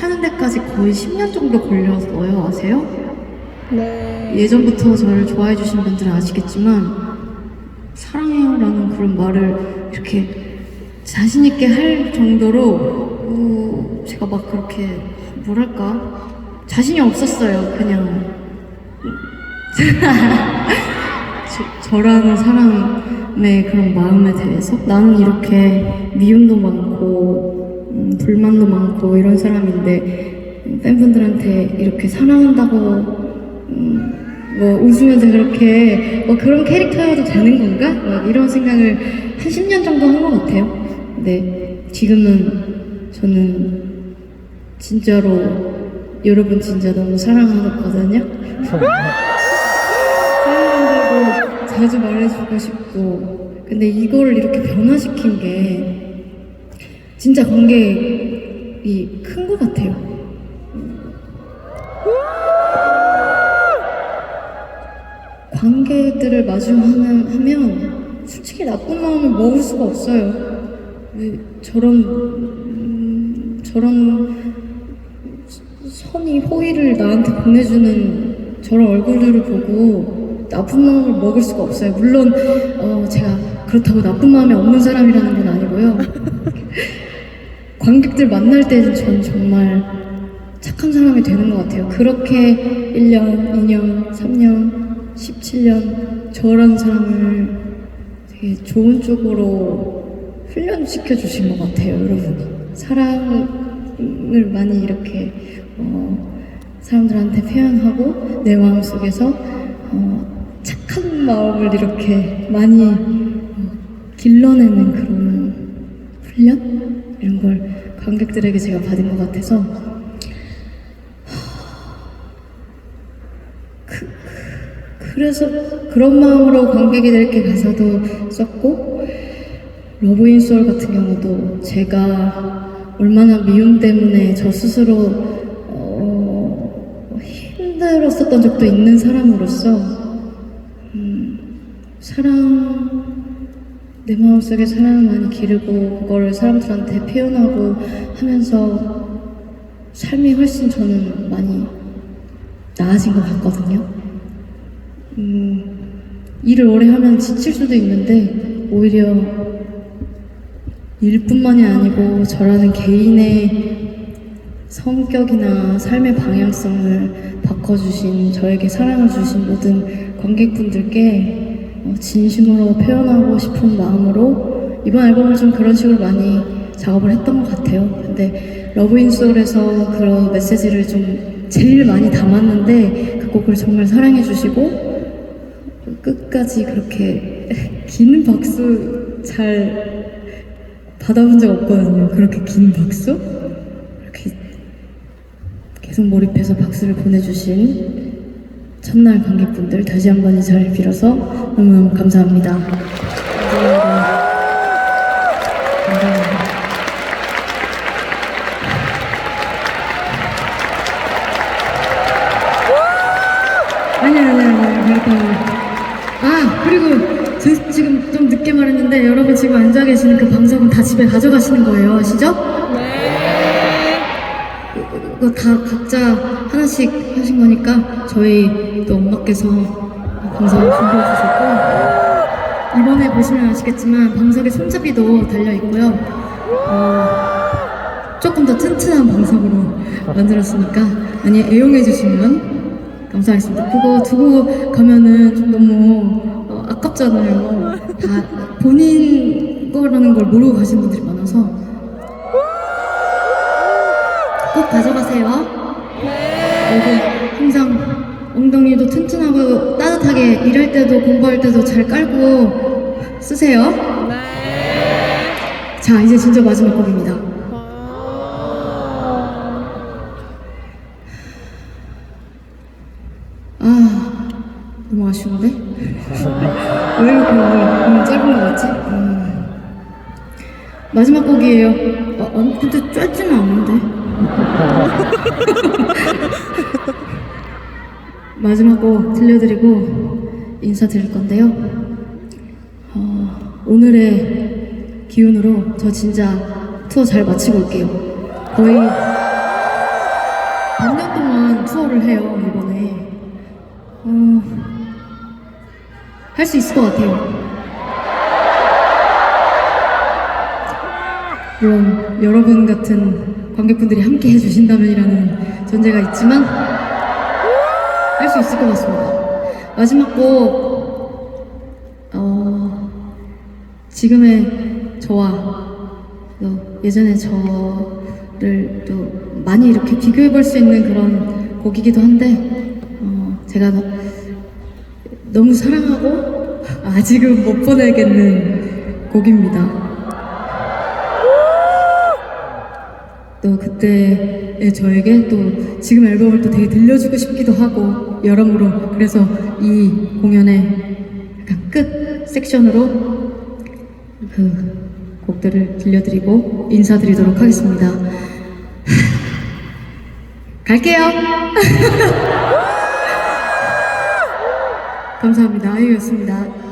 하는 데까지 거의 10년 정도 걸렸어요. 아세요? 네. 예전부터 저를 좋아해 주신 분들은 아시겠지만 사랑해요라는 그런 말을 이렇게 자신 있게 할 정도로 어, 제가 막 그렇게 뭐랄까 자신이 없었어요. 그냥 저, 저라는 사람의 그런 마음에 대해서 나는 이렇게 미움도 많고 음, 불만도 많고 이런 사람인데 음, 팬분들한테 이렇게 사랑한다고 음, 뭐 웃으면서 그렇게 뭐 그런 캐릭터여도 되는 건가? 막 이런 생각을 한 10년 정도 한 것 같아요. 근데 지금은 저는 진짜로 여러분 진짜 너무 사랑하거든요. 사랑한다고 자주 말해주고 싶고 근데 이거를 이렇게 변화시킨 게 진짜 관계이 큰 것 같아요. 관계들을 마주하면 하면 솔직히 나쁜 마음을 먹을 수가 없어요. 왜 저런 음, 저런 선이 호의를 나한테 보내주는 저런 얼굴들을 보고 나쁜 마음을 먹을 수가 없어요. 물론 어, 제가 그렇다고 나쁜 마음이 없는 사람이라는 건 아니고요. 관객들 만날 때는 전 정말 착한 사람이 되는 것 같아요. 그렇게 1년, 2년, 3년, 17년 저라는 사람을 되게 좋은 쪽으로 훈련시켜 주신 것 같아요, 여러분이. 사랑을 많이 이렇게 어, 사람들한테 표현하고 내 마음 속에서 어, 마음을 이렇게 많이 어, 길러내는 그런 훈련? 이런 걸 관객들에게 제가 받은 것 같아서 그, 그래서 그런 마음으로 관객에게 가사도 썼고 러브인 소울 같은 경우도 제가 얼마나 미움 때문에 저 스스로 어, 힘들었었던 적도 있는 사람으로서 음, 사랑 내 마음속에 사랑을 많이 기르고 그걸 사람들한테 표현하고 하면서 삶이 훨씬 저는 많이 나아진 것 같거든요. 음, 일을 오래 하면 지칠 수도 있는데 오히려 일뿐만이 아니고 저라는 개인의 성격이나 삶의 방향성을 바꿔주신 저에게 사랑을 주신 모든 관객분들께 어, 진심으로 표현하고 싶은 마음으로 이번 앨범을 좀 그런 식으로 많이 작업을 했던 것 같아요. 근데 러브인 소울에서 그런 메시지를 좀 제일 많이 담았는데 그 곡을 정말 사랑해 주시고 끝까지 그렇게 긴 박수 잘 받아본 적 없거든요. 그렇게 긴 박수? 이렇게 계속 몰입해서 박수를 보내주신 첫날 관객분들 다시 한번이 자리를 빌어서 너무너무 감사합니다. 감사합니다. 감사합니다. 아니 아니 아니 그렇다. 아 그리고 저 지금 좀 늦게 말했는데 여러분 지금 앉아 계시는 그 방석은 다 집에 가져가시는 거예요 아시죠? 네. 그거 다 각자 하나씩 하신 거니까 저희 또 엄마께서 방석을 준비해 주셨고 이번에 보시면 아시겠지만 방석에 손잡이도 달려 있고요. 어, 조금 더 튼튼한 방석으로 만들었으니까 많이 애용해 주시면 감사하겠습니다. 그거 두고 가면은 좀 너무 어, 아깝잖아요. 다 본인 거라는 걸 모르고 가신 분들이 많아서 꼭 가져가세요. 그리고 항상 엉덩이도 튼튼하고 따뜻하게 일할 때도 공부할 때도 잘 깔고 쓰세요. 자, 이제 진짜 마지막 곡입니다. 아, 너무 아쉬운데? 왜 이렇게 오늘 짧은 거 같지? 음. 마지막 곡이에요. 어, 어, 근데 짧지는 않은데. 마지막 곡 들려드리고 인사드릴 건데요. 어, 오늘의 기운으로 저 진짜 투어 잘 마치고 올게요. 거의 여러모를 해요 이번에. 어, 할 수 있을 것 같아요. 물론 여러분 같은 관객분들이 함께 해주신다면이라는 전제가 있지만 할 수 있을 것 같습니다. 마지막 곡 어, 지금의 저와 또 예전의 저를 또 많이 이렇게 비교해 볼 수 있는 그런 곡이기도 한데 어, 제가 너무 사랑하고 아직은 못 보내겠는 곡입니다. 또 그때의 저에게 또 지금 앨범을 또 되게 들려주고 싶기도 하고 여러모로 그래서 이 공연의 약간 끝 섹션으로 그 곡들을 들려드리고 인사드리도록 하겠습니다. 갈게요. 감사합니다. 아이유였습니다.